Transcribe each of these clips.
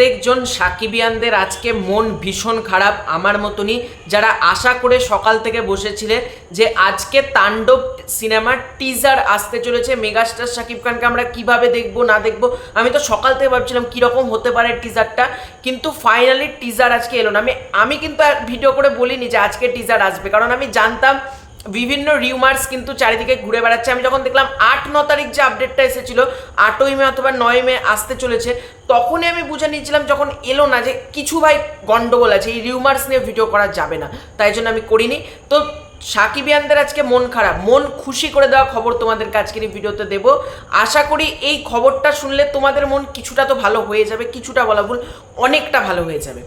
প্রত্যেকজন সাকিবিয়ানদের আজকে মন ভীষণ খারাপ আমার মতনই। যারা আশা করে সকাল থেকে বসেছিলে যে আজকে তাণ্ডব সিনেমার টিজার আসতে চলেছে মেগাস্টার শাকিব খানকে আমরা কীভাবে দেখব, না দেখব, আমি তো সকাল থেকে ভাবছিলাম কীরকম হতে পারে টিজারটা কিন্তু ফাইনালি টিজার আজকে এলো না। আমি আমি কিন্তু ভিডিও করে বলিনি যে আজকে টিজার আসবে, কারণ আমি জানতাম বিভিন্ন রিউমার্স কিন্তু চারিদিকে ঘুরে বেড়াচ্ছে। আমি যখন দেখলাম আট, ন তারিখ যে আপডেটটা এসেছিল, আটই মে অথবা নয় মে আসতে চলেছে, তখনই আমি বুঝে নিয়েছিলাম যখন এলো না যে কিছু ভাই গন্ডগোল আছে, এই রিউমার্স নিয়ে ভিডিও করা যাবে না। তাই জন্য আমি করিনি। তো সাকিবিয়ানদের আজকে মন খারাপ, মন খুশি করে দেওয়া খবর তোমাদেরকে আজকের এই ভিডিওতে দেব। আশা করি এই খবরটা শুনলে তোমাদের মন কিছুটা তো ভালো হয়ে যাবে, কিছুটা বলা ভুল, অনেকটা ভালো হয়ে যাবে।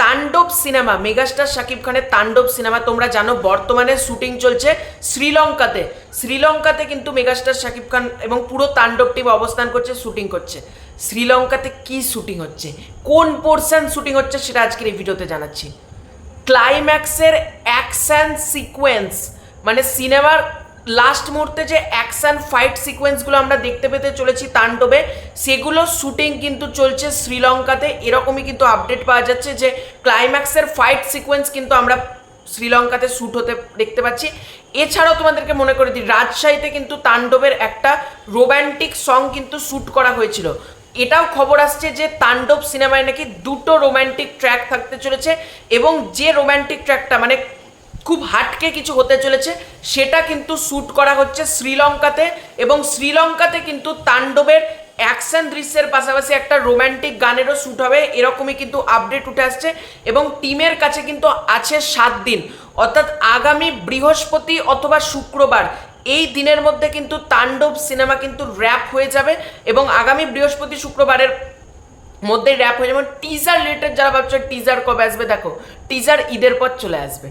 তাণ্ডব সিনেমা, মেগাস্টার শাকিব খানের তাণ্ডব সিনেমা, তোমরা জানো বর্তমানে শুটিং চলছে শ্রীলঙ্কাতে। শ্রীলঙ্কাতে কিন্তু মেগাস্টার শাকিব খান এবং পুরো তাণ্ডব টিম অবস্থান করছে, শুটিং করছে। শ্রীলঙ্কাতে কি শুটিং হচ্ছে? কোন পোর্শন শুটিং হচ্ছে সেটা আজকের এই ভিডিওতে জানাচ্ছি। ক্লাইম্যাক্সের অ্যাকশন সিকোয়েন্স মানে সিনেমার লাস্ট মুহূর্তে যে অ্যাকশন ফাইট সিকোয়েন্সগুলো আমরা দেখতে পেতে চলেছি তাণ্ডবে, সেগুলো শুটিং কিন্তু চলছে শ্রীলঙ্কাতে। এরকমই কিন্তু আপডেট পাওয়া যাচ্ছে যে ক্লাইম্যাক্সের ফাইট সিকোয়েন্স কিন্তু আমরা শ্রীলঙ্কাতে শ্যুট হতে দেখতে পাচ্ছি। এছাড়াও তোমাদেরকে মনে করে দিই, রাজশাহীতে কিন্তু তাণ্ডবের একটা রোম্যান্টিক সং কিন্তু শ্যুট করা হয়েছিল। এটাও খবর আসছে যে তাণ্ডব সিনেমায় নাকি দুটো রোম্যান্টিক ট্র্যাক থাকতে চলেছে এবং যে রোম্যান্টিক ট্র্যাকটা মানে খুব হাটকে কিছু হতে চলেছে, সেটা কিন্তু শ্যুট করা হচ্ছে শ্রীলঙ্কাতে এবং শ্রীলঙ্কাতে কিন্তু তাণ্ডবের অ্যাকশন দৃশ্যের পাশাপাশি একটা রোম্যান্টিক গানেরও শ্যুট হবে, এরকমই কিন্তু আপডেট উঠে আসছে এবং টিমের কাছে কিন্তু আছে সাত দিন। অর্থাৎ আগামী বৃহস্পতি অথবা শুক্রবার এই দিনের মধ্যে কিন্তু তাণ্ডব সিনেমা কিন্তু র্যাপ হয়ে যাবে এবং আগামী বৃহস্পতি শুক্রবারের মধ্যে র্যাপ হয়ে যাবে। টিজার রিলেটেড যারা ভাবছে টিজার কবে আসবে দেখো টিজার ঈদের পর চলে আসবে।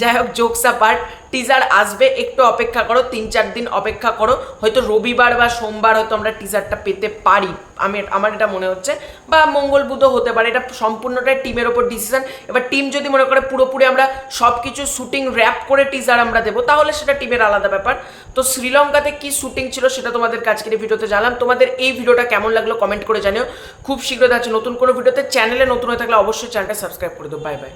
যাই হোক জোকসা পার্ট টিজার আসবে, একটু অপেক্ষা করো, তিন চার দিন অপেক্ষা করো। হয়তো রবিবার বা সোমবার হয়তো আমরা টিজারটা পেতে পারি। আমি আমার এটা মনে হচ্ছে। বা মঙ্গল বুধও হতে পারে, এটা সম্পূর্ণটাই টিমের ওপর ডিসিশন এবার টিম যদি মনে করে পুরোপুরি আমরা সব কিছু শুটিং র্যাপ করে টিজার আমরা দেবো, তাহলে সেটা টিমের আলাদা ব্যাপার। তো শ্রীলঙ্কাতে কি শ্যুটিং ছিল সেটা তোমাদের আজকের ভিডিওতে জানলাম। তোমাদের এই ভিডিওটা কেমন লাগল কমেন্ট করে জানিও। খুব শীঘ্রই আছে নতুন কোনো ভিডিওতে। চ্যানেলে নতুন হয়ে থাকলে অবশ্যই চ্যানেলটা সাবস্ক্রাইব করে দেবো বাই বাই